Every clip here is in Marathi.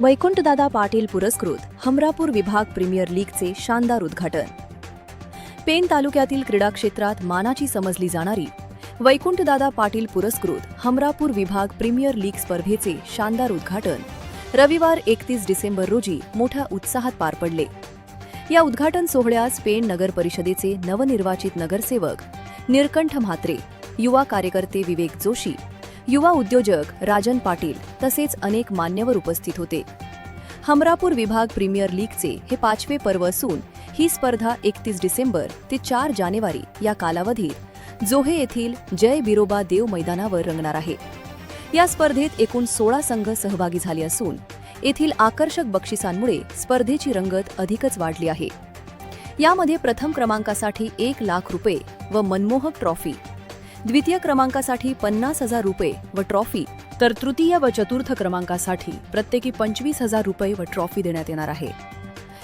वैकुंठदादा पाटील पुरस्कृत हमरापूर विभाग प्रीमियर लीगचे शानदार उद्घाटन. पेन तालुक्यातील क्रीडा क्षेत्रात मानाची समजली जाणारी वैकुंठदादा पाटील पुरस्कृत हमरापूर विभाग प्रीमियर लीग स्पर्धेचे शानदार उद्घाटन. रविवार एकतीस डिसेंबर रोजी मोठ्या उत्साहात पार पडले. या उद्घाटन सोहळ्यास पेण नगर परिषदेचे नवनिर्वाचित नगरसेवक निरकंठ म्हात्रे युवा कार्यकर्ते विवेक जोशी युवा उद्योजक राजन पाटील तसेच अनेक मान्यवर उपस्थित होते. हमरापूर विभाग प्रीमियर लीगचे हे पाचवे पर्व असून ही स्पर्धा एकतीस डिसेंबर ते चार जानेवारी या कालावधीत जोहे येथील जय बिरोबा देव मैदानावर रंगणार आहे. या स्पर्धेत एकूण सोळा संघ सहभागी झाले असून येथील आकर्षक बक्षिसांमुळे स्पर्धेची रंगत अधिकच वाढली आहे. यामध्ये प्रथम क्रमांकासाठी एक लाख रुपये व मनमोहक ट्रॉफी द्वितीय क्रमांकासाठी पन्नास हजार रुपये व ट्रॉफी तर तृतीय व चतुर्थ क्रमांकासाठी प्रत्येकी पंचवीस हजार रुपये व ट्रॉफी देण्यात येणार आहे.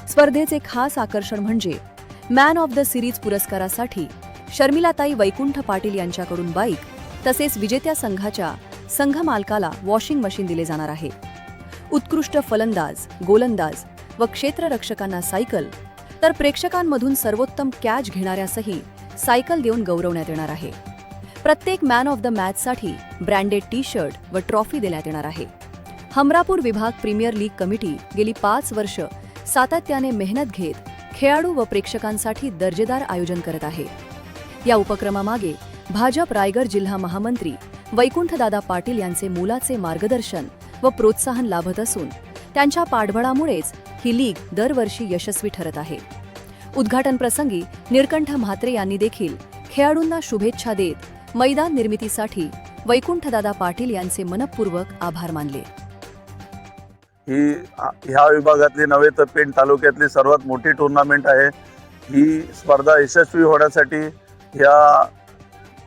स्पर्धेचे खास आकर्षण म्हणजे मॅन ऑफ द सिरीज पुरस्कारासाठी शर्मिलाताई वैकुंठ पाटील यांच्याकडून बाईक तसेच विजेत्या संघाच्या संघ मालकाला वॉशिंग मशीन दिले जाणार आहे. उत्कृष्ट फलंदाज गोलंदाज व क्षेत्ररक्षकांना सायकल तर प्रेक्षकांमधून सर्वोत्तम कॅच घेणाऱ्यासही सायकल देऊन गौरवण्यात येणार आहे. प्रत्येक मॅन ऑफ द मॅचसाठी ब्रँडेड टी शर्ट व ट्रॉफी देण्यात येणार आहे. हमरापूर विभाग प्रीमियर लीग कमिटी गेली पाच वर्ष सातत्याने मेहनत घेत खेळाडू व प्रेक्षकांसाठी दर्जेदार आयोजन करत आहे. या उपक्रमामागे भाजप रायगड जिल्हा महामंत्री वैकुंठदादा पाटील यांचे मोलाचे मार्गदर्शन व प्रोत्साहन लाभत असून त्यांच्या पाठबळामुळेच ही लीग दरवर्षी यशस्वी ठरत आहे. उद्घाटन प्रसंगी निरकंठ म्हात्रे यांनी देखील खेळाडूंना शुभेच्छा देत मैदान निर्मितीसाठी वैकुंठदादा पाटील यांचे मनपूर्वक आभार मानले. ही ह्या विभागातली नव्हे तर पेण तालुक्यातली सर्वात मोठी टुर्नामेंट आहे. ही स्पर्धा यशस्वी होण्यासाठी ह्या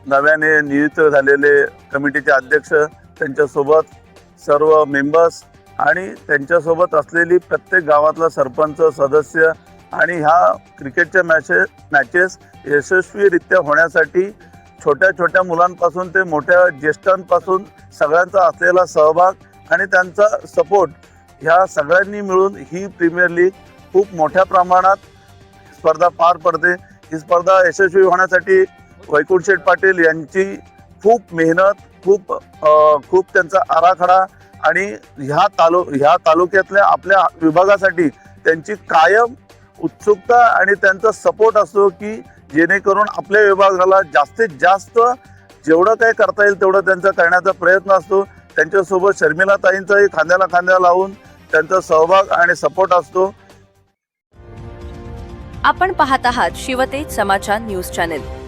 नव्याने नियुक्त झालेले कमिटीचे अध्यक्ष त्यांच्यासोबत सर्व मेंबर्स आणि त्यांच्यासोबत असलेली प्रत्येक गावातला सरपंच सदस्य आणि ह्या क्रिकेटच्या मॅचे मॅचेस यशस्वीरित्या होण्यासाठी छोट्या छोट्या मुलांपासून ते मोठ्या ज्येष्ठांपासून सगळ्यांचा असलेला सहभाग आणि त्यांचा सपोर्ट ह्या सगळ्यांनी मिळून ही प्रीमियर लीग खूप मोठ्या प्रमाणात स्पर्धा पार पडते. ही स्पर्धा यशस्वी होण्यासाठी वैकुंठशेठ पाटील यांची खूप मेहनत खूप खूप त्यांचा आराखडा आणि ह्या तालु ह्या तालुक्यातल्या आपल्या विभागासाठी त्यांची कायम उत्सुकता आणि त्यांचा सपोर्ट असतो की जेणेकरून आपल्या विभागाला जास्तीत जास्त जेवढं काही करता येईल तेवढं त्यांचा करण्याचा प्रयत्न असतो. त्यांच्यासोबत शर्मिला ताईंचाही खांद्याला खांद्या लावून त्यांचा सहभाग आणि सपोर्ट असतो. आपण पाहत आहात शिवतेज समाचार न्यूज चॅनेल.